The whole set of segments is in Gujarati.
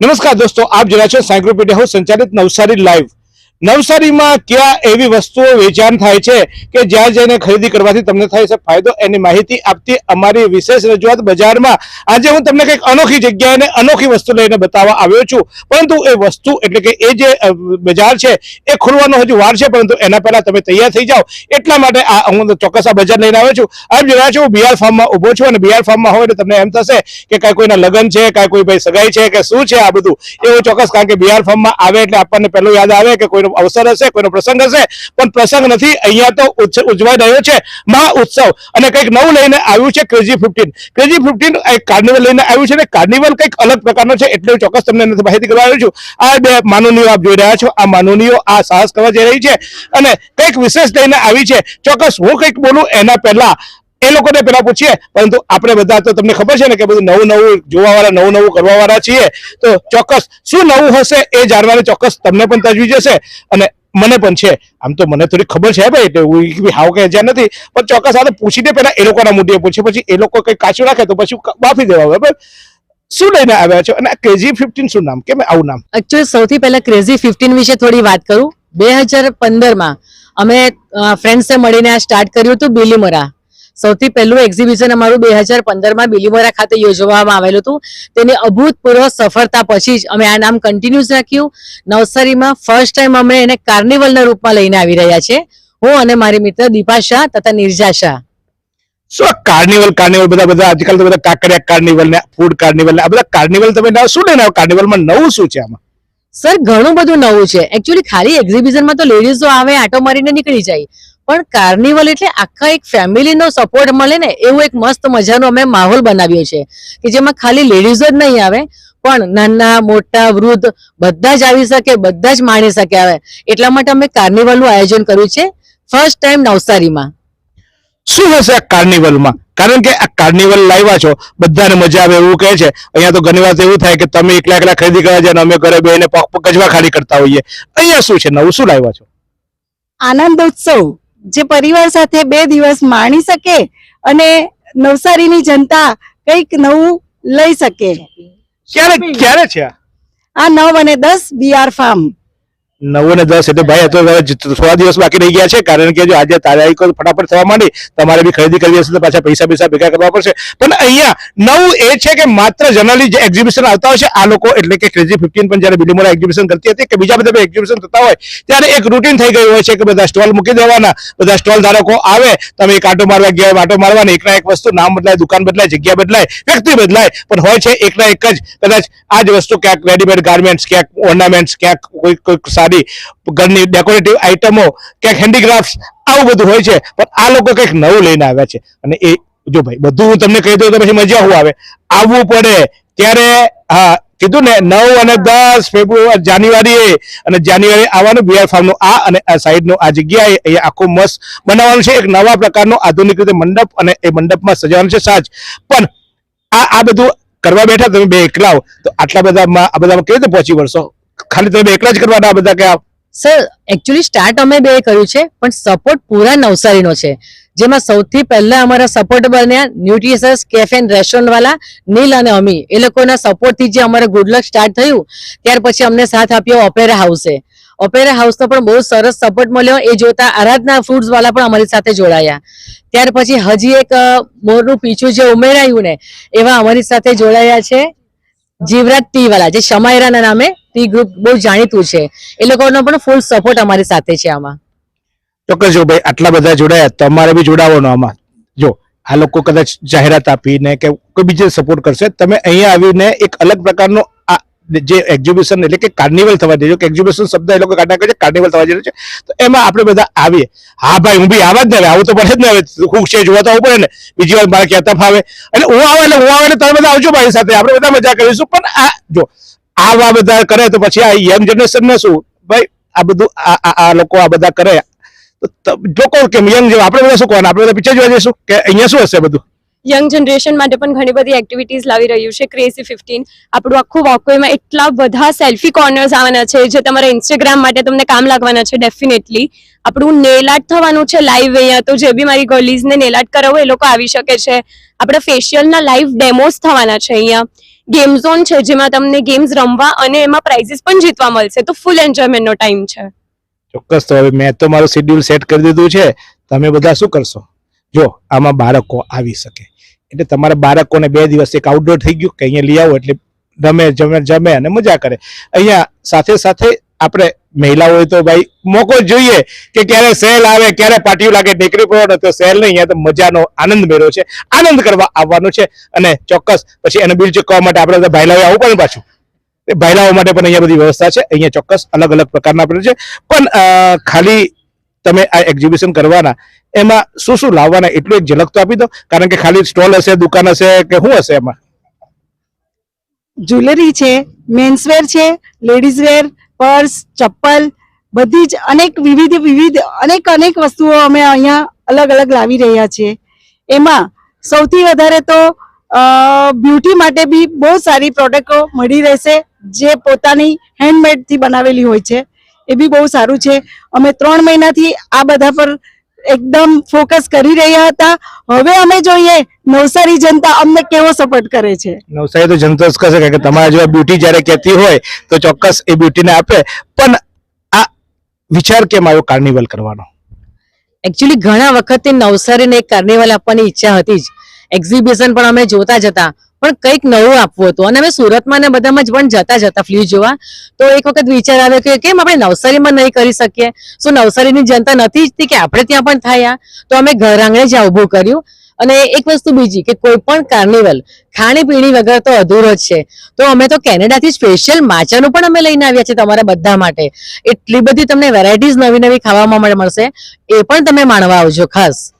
નમસ્કાર દોસ્તો આપ જોયા છો સાયક્રોપીડિયા હાઉસ સંચાલિત નવસારી લાઈવ નવસારીમાં ક્યાં એવી વસ્તુઓ વેચાણ થાય છે કે જ્યાં જઈને ખરીદી કરવાથી તમને થાય છે ફાયદો? એની માહિતી આપતી અમારી વિશેષ રજૂઆત બજારમાં. આજે હું તમને કંઈક અનોખી જગ્યાએ અનોખી વસ્તુ લઈને બતાવવા આવ્યો છું. પરંતુ એ વસ્તુ એટલે કે એ જે બજાર છે, એ ખુલવાનો હજુ વાર છે, પરંતુ એના પહેલા તમે તૈયાર થઈ જાઓ. એટલા માટે આ હું ચોક્કસ આ બજાર લઈને આવ્યો છું. આપ જોયા છું, હું બિહાર ફાર્મમાં ઊભો છું અને બિહાર ફાર્મમાં હોય એટલે તમને એમ થશે કે કાંઈ કોઈના લગ્ન છે, કાંઈ કોઈ ભાઈ સગાઈ છે કે શું છે આ બધું. એવું ચોક્કસ કારણ કે બિહાર ફાર્મમાં આવે એટલે આપણને પહેલું યાદ આવે કે કોઈનો અવસર હશે, કોઈનો પ્રસંગ હશે, પણ પ્રસંગ નથી, અહીંયા તો ઉજવાઈ રહ્યો છે મહા ઉત્સવ. અને કંઈક નવું લઈને આવ્યું છે ક્રેઝી ફિફ્ટીન ક્રેઝી ફિફ્ટીન એક કાર્નિવલ લઈને આવ્યું છે અને કાર્નિવલ કંઈક અલગ પ્રકારનો છે, એટલે ચોક્કસ તમને માહિતી કરવા આવ્યો છું. આ બે માનવનીઓ આપ જોઈ રહ્યા છો, આ માનવનીઓ આ સાહસ કરવા જઈ રહી છે. અને કંઈક વિશેષ લઈને આવી છે. ચોક્કસ હું કંઈક બોલું એના પહેલા એ લોકોને પેલા પૂછીએ. પરંતુ આપણે બધા તો તમને ખબર છે ને કે બધું નવું નવું જોવા વાળા નવું નવું કરવા વાળા છીએ. તો ચોક્કસ શું નવું હશે એ જાણવાની ચોક્કસ તમને પણ તજવીજ હશે અને મને પણ છે. આમ તો મને થોડી ખબર છે ભાઈ એટલે હું હાવ કે જ્યાં નથી. પણ ચોક્કસ આ તો પૂછીને પેલા એ લોકોના મુદ્દે પૂછે પછી એ લોકો કંઈ કાચું રાખે તો પછી બાફી દેવા બરાબર શું લઈને આવ્યા છો? અને ક્રેઝી ફિફ્ટીન શું નામ? કેમ આવું નામ? એકચ્યુઅલી સૌથી પહેલા ક્રેઝી ફિફ્ટીન વિશે થોડી વાત કરું. બે હજાર પંદરમાં અમે ફ્રેન્ડ્સે મળીને આ સ્ટાર્ટ કર્યું હતું બિલીમોરા. સૌથી પહેલું એક્ઝિબિશન અમારું બે હજાર પંદરમાં બિલીમોરા ખાતે યોજવામાં આવેલું હતું. તેની અભૂતપૂર્વ સફળતા પછી જ અમે આ નામ કન્ટિન્યુઅસ રાખ્યું. નવસારીમાં ફર્સ્ટ ટાઈમ અમે એને કાર્નિવલના રૂપમાં લઈને આવી રહ્યા છે હું અને મારી મિત્ર દીપા શાહ તથા નિર્જા શાહ. શું કાર્નિવલ કાર્નિવલ બધા બધા આજકાલ તો બધા કાંકરિયા કાર્નિવલ ને ફૂડ કાર્નિવલ ને આ બધા કાર્નિવલ તમે શું લઈને આવો? કાર્નિવલમાં નવું શું છે આમાં? સર ઘણું બધું નવું છે. એકચ્યુઅલી ખાલી એક્ઝિબિશનમાં તો લેડીઝો આવે આટો મારીને નીકળી જાય. પણ કાર્નિવલ એટલે આખા એક ફેમિલીનો સપોર્ટ મળે ને એવું એક મસ્ત મજાનો અમે માહોલ બનાવ્યો છે. કે જેમાં ખાલી લેડીઝ જ નહીં આવે પણ નાના મોટા વૃદ્ધ બધા જ આવી શકે બધા જ માણી શકે આવે. એટલા માટે અમે કાર્નિવલનું આયોજન કર્યું છે. ફર્સ્ટ ટાઈમ નવસારીમાં. શું હશે આ કાર્નિવલમાં? કારણ કે આ કાર્નિવલ લાવ્યા છો બધાને મજા આવે એવું કહે છે. અહીંયા તો ઘણી વાર એવું થાય કે તમે એકલા એકલા ખરીદી કરવા જાય અમે ઘરે બેને પગ પગજવા ખાલી કરતા હોઈએ. અહીંયા શું છે? નવું શું લાવ્યા છો? આનંદ ઉત્સવ. જે પરિવાર સાથે બે દિવસ માણી શકે અને નવસારીની જનતા કંઈક નવું લઈ શકે. ક્યારે ક્યારે છે આ? આ નવ અને દસ બીઆર ફાર્મ. નવ ને દસ એટલે ભાઈ તો થોડા દિવસ બાકી રહી ગયા છે. કારણ કે જો આજે તારીખો ફટાફટ થવા માંડી તમારે બી ખરીદી કરવી હશે તો પાછા પૈસા પૈસા ભેગા કરવા પડશે. પણ અહીંયા નવું એ છે કે માત્ર જનરલી જે એક્ઝિબિશન આવતા હોય છે આ લોકો એટલે કે ક્રેઝી ફિફ્ટીન પણ જ્યારે બિલીમોરા એક્ઝિબિશન કરતી હતી કે બીજા બધા એક્ઝિબિશન થતા હોય ત્યારે એક રૂટીન થઈ ગયું હોય છે કે બધા સ્ટોલ મૂકી દેવાના બધા સ્ટોલ ધારકો આવે તમે એક આટો મારવા ગયા હોય, આટો મારવાની એકના એક વસ્તુ નામ બદલાય દુકાન બદલાય જગ્યા બદલાય વ્યક્તિ બદલાય પણ હોય છે એકના એક જ. કદાચ આ જ વસ્તુ ક્યાંક રેડીમેડ ગાર્મેન્ટ્સ ક્યાંક ઓર્નામેન્ટ્સ ક્યાંક કોઈ કોઈ સારી ઘરની ડેકોરેટિવ આઇટમો ક્યાંક હેન્ડીક્રાફ્ટ આવું બધું હોય છે. પણ આ લોકો કંઈક નવું લઈને આવ્યા છે. અને એ, જો ભાઈ, બધું હું તમને કહી દઉં તો પછી મજા હું આવે. આવવું પડે ત્યારે, હા, કીધું ને, નવ અને દસ ફેબ્રુઆરી જાન્યુઆરી અને જાન્યુઆરી આવવાનું બિહાર ફાર્મનું આ અને આ સાઈડનું આ જગ્યાએ અહીંયા આખું મસ્ત બનાવવાનું છે. એક નવા પ્રકારનો આધુનિક રીતે મંડપ અને એ મંડપમાં સજાવવાનું છે સાજ. પણ આ આ બધું કરવા બેઠા તમે બે એકલા તો આટલા બધામાં, આ બધામાં કેવી રીતે પહોંચી વળશો? ખાલી તમે એકલા જ કરવાના બધા કે સર એકચ્યુઅલી સ્ટાર્ટ અમે બે કર્યું છે, પણ સપોર્ટ પૂરા નવસારીનો છે. જેમાં સૌથી પહેલા અમારા સપોર્ટ બન્યા ન્યુટ્રિશસ કેફે એન્ડ રેસ્ટોરન્ટ વાળા નીલ અને અમી. એ લોકોના સપોર્ટથી જે અમારા ગુડલક સ્ટાર્ટ થયું, ત્યાર પછી અમને સાથ આપ્યો ઓપેરા હાઉસે ઓપેરા હાઉસનો પણ બહુ સરસ સપોર્ટ મળ્યો. એ જોતા આરાધના ફૂડ્સ વાળા પણ અમારી સાથે જોડાયા. ત્યાર પછી હજી એક મોરનું પીછું જે ઉમેરાયું ને, એવા અમારી સાથે જોડાયા છે. જીવરાજ ટી વાળા જે શમાયરાના નામે ટી ગ્રુપ બહુ જાણીતું છે. એ લોકોનો પણ ફૂલ સપોર્ટ અમારી સાથે છે આમાં. ચોક્કસ જો ભાઈ, આટલા બધા જોડાયા તમારે બી જોડાવાનો આમાં. જો, આ લોકો કદાચ જાહેરાત આપીને કે કોઈ બીજે સપોર્ટ કરશે, તમે અહીંયા આવીને એક અલગ પ્રકારનો આ જે એક્ઝિબિશન એટલે કે કાર્નિવલ થવા દેજો કે એક્ઝિબિશન શબ્દ એ લોકો કાઢ કરે છે કાર્નિવલ થવા જઈ છે તો એમાં આપણે બધા આવીએ. હા ભાઈ, હું બી આવા જ ને આવું તો પડે જ ને હવે, હું છે જોવા તો આવું પડે ને. બીજી વાર મારે ક્યાં તફ આવે એટલે હું આવે, એટલે હું આવે, એટલે તમે બધા આવજો મારી સાથે, આપણે બધા મજા કરીશું. પણ આ, જો આવા બધા કરે તો પછી આ યંગ જનરેશન ને શું? ભાઈ, આ બધું, આ લોકો આ બધા કરે. લોકો કેમ, યંગ જેવા, આપણે બધા શું કહેવાના? આપણે બધા પિક્ચર જોવા જઈશું? કે અહીંયા શું હશે બધું? યંગ જનરેશન માટે પણ ઘણી બધી એક્ટિવિટીઝ લાવી રહ્યું છે ક્રેઝી ફિફ્ટીન આપણું આખું વોકવેમાં એટલા બધા સેલ્ફી કોર્નર્સ આવવાના છે, જે તમારા ઇન્સ્ટાગ્રામ માટે તમને કામ લાગવાના છે ડેફિનેટલી આપણું નેલાટ થવાનું છે લાઈવ અહીંયા, તો જે બી મારી ગર્લીઝને નેલાટ કરાવો, એ લોકો આવી શકે છે. આપણા ફેશિયલના લાઈવ ડેમોઝ થવાના છે અહીંયા. ગેમ ઝોન છે જેમાં તમને ગેમ્સ રમવા અને એમાં પ્રાઇઝીસ પણ જીતવા મળશે. તો ફૂલ એન્જોયમેન્ટનો ટાઈમ છે. ચોક્કસ, તો હવે મેં તો મારું શેડ્યુલ સેટ કરી દીધું છે. તમે બધા શું કરશો? જો, આમાં બાળકો આવી શકે. એટલે તમારા બાળકોને બે દિવસ એક આઉટડોર થઈ ગયું, કે અહીંયા લઈ આવો એટલે રમે, જમે જમે અને મજા કરે. અહીંયા સાથે સાથે આપણે મહિલાઓએ તો ભાઈ મોકો જોઈએ કે ક્યારે સેલ આવે, ક્યારે પાટિયું લાગે ટેકરી પડો તો સેલ નહીં, અહીંયા તો મજાનો આનંદ મેળો છે. આનંદ કરવા આવવાનો છે અને ચોક્કસ પછી એને બિલ ચૂકવવા માટે આપણે બધા ભાઈલાઓ આવું પણ પાછું. એ ભાઈલાઓ માટે પણ અહીંયા બધી વ્યવસ્થા છે. અહીંયા ચોક્કસ અલગ અલગ પ્રકારના આપણે છે. પણ ખાલી તમે આ એક્ઝિબિશન કરવાના, એમાં શું શું લાવવાના, એટલું એક ઝલક તો આપી દો. કારણ કે ખાલી સ્ટોલ હશે, દુકાન હશે કે શું હશે એમાં? જ્વેલરી છે મેન્સવેર છે લેડીઝ વેર પર્સ, ચપ્પલ, બધી જ અનેક વિવિધ વિવિધ, અનેક અનેક વસ્તુઓ અમે અહીંયા અલગ અલગ લાવી રહ્યા છીએ. એમાં સૌથી વધારે તો બ્યુટી માટે બી બહુ સારી પ્રોડક્ટો મળી રહેશે, જે પોતાની હેન્ડમેડથી બનાવેલી હોય છે. એ બી બહુ સારું છે. અમે ત્રણ મહિનાથી આ બધા પર એકદમ ફોકસ કરી રહ્યા હતા. હવે અમે જોઈએ નવસારી જનતા અમને કેવો સપોર્ટ કરે છે? નવસારી તો જનતા જ કરશે કે તમારા જેવા બ્યુટી જ્યારે કહેતી હોય તો ચોક્કસ એ બ્યુટીને આપે. પણ આ વિચાર કેમ આવ્યો કાર્નિવલ કરવાનો? એકચ્યુઅલી ઘણા વખતથી નવસારીને એક કાર્નિવલ આપવાની ઈચ્છા હતી જ. એક્ઝિબિશન પણ અમે જોતા જ હતા. પણ કંઈક નવું આપવું હતું. અને અમે સુરતમાં ને બધામાં જ પણ જતા જતા ફ્લ્યુ જોવા. તો એક વખત વિચાર આવ્યો કે કેમ આપણે નવસારીમાં નહીં કરી શકીએ? શું નવસારીની જનતા નથી ઈચ્છતી કે આપણે ત્યાં પણ થાય? તો અમે ઘર આંગણે જ ઊભું કર્યું. અને એક વસ્તુ બીજી કે કોઈ પણ કાર્નિવલ ખાણીપીણી વગર તો અધૂરો જ છે. તો અમે તો કેનેડાથી સ્પેશિયલ માચાનું પણ અમે લઈને આવ્યા છીએ તમારા બધા માટે. એટલી બધી તમને વેરાયટીઝ નવી નવી ખાવામાં મળે- મળશે. એ પણ તમે માણવા આવજો ખાસ.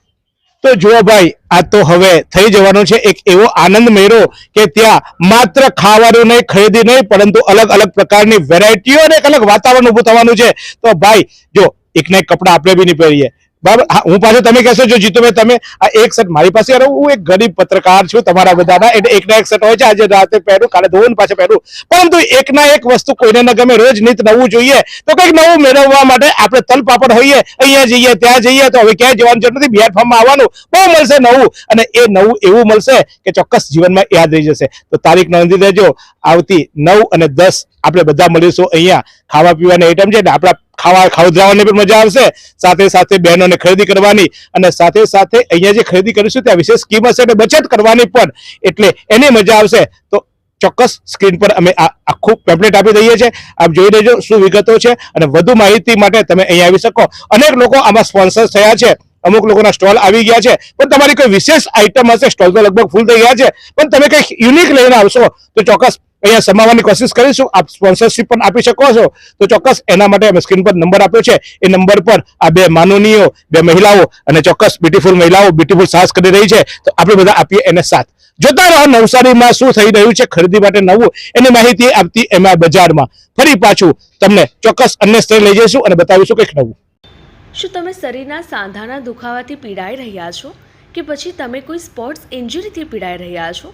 તો જુઓ ભાઈ, આ તો હવે થઈ જવાનું છે એક એવો આનંદ મેળો કે ત્યાં માત્ર ખાવાનું નહીં, ખરીદી નહીં, પરંતુ અલગ અલગ પ્રકારની વેરાયટીઓ અને એક અલગ વાતાવરણ ઊભું થવાનું છે. તો ભાઈ, જો એકને કપડા આપણે બી નહીં પહેરીએ બરાબર? હા પાછું તમે કહેશો, જો જીતુભાઈ તમે આ એક સેટ મારી પાસે અરે હું એક ગરીબ પત્રકાર છું તમારા બધાના, એટલે એકના એક સેટ હોય છે, આજે રાતે પહેરું, કાલે ધોવું પાછું પહેરું. પરંતુ એકના એક વસ્તુ કોઈને ન ગમે, રોજ નિત નવું જોઈએ. તો કંઈક નવું મેળવવા માટે આપણે તલપાપડ હોઈએ, અહીંયા જઈએ, ત્યાં જઈએ, તો હવે ક્યાંય જવાનું જરૂર નથી પ્લેટફોર્મમાં આવવાનું. બહુ મળશે નવું, અને એ નવું એવું મળશે કે ચોક્કસ જીવનમાં યાદ રહી જશે. તો તારીખ નોંધી દેજો આવતી નવ અને દસ આપણે બધા મળીશું અહીંયા ખાવા પીવાની આઈટમ છે, ને આપણા ખાવા ખાવડાવવાની પણ મજા આવશે. સાથે સાથે બહેનોને ખરીદી કરવાની અને સાથે સાથે અહીંયા જે ખરીદી કરીશું ત્યાં વિશેષ સ્કીમ હશે અને બચત કરવાની પણ. એટલે એની મજા આવશે. તો ચોક્કસ સ્ક્રીન પર અમે આ આખું પેમ્પલેટ આપી દઈએ છીએ. આપ જોઈ લેજો શું વિગતો છે અને વધુ માહિતી માટે તમે અહીંયા આવી શકો. અનેક લોકો આમાં સ્પોન્સર થયા છે. અમુક લોકોના સ્ટોલ આવી ગયા છે. પણ તમારી કોઈ વિશેષ આઈટમ હશે, સ્ટોલ તો લગભગ ફૂલ થઈ ગયા છે. પણ તમે કંઈક યુનિક લઈને આવશો તો ચોક્કસ અહીંયા સમાવવાની કોશિશ કરીશું. આપ સ્પોન્સરશિપ પણ આપી શકો છો. તો ચોક્કસ એના માટે અમે સ્ક્રીન પર નંબર આપ્યો છે. એ નંબર પર આ બે માનનીયો બે મહિલાઓ અને ચોક્કસ બ્યુટીફુલ મહિલાઓ બ્યુટીફુલ સાહસ કરી રહી છે. તો આપણે બધા આપીએ એને સાથ. જોતા રહો, નવસારીમાં શું થઈ રહ્યું છે? ખરીદી માટે નવું એની માહિતી આપતી એમાં બજારમાં. ફરી પાછું તમને ચોક્કસ અન્ય સ્થળે લઈ જઈશું અને બતાવીશું કંઈક નવું. શું તમે શરીરના સાંધાના દુખાવાથી પીડાઈ રહ્યા છો? કે પછી તમે કોઈ સ્પોર્ટ્સ ઇન્જરીથી પીડાઈ રહ્યા છો?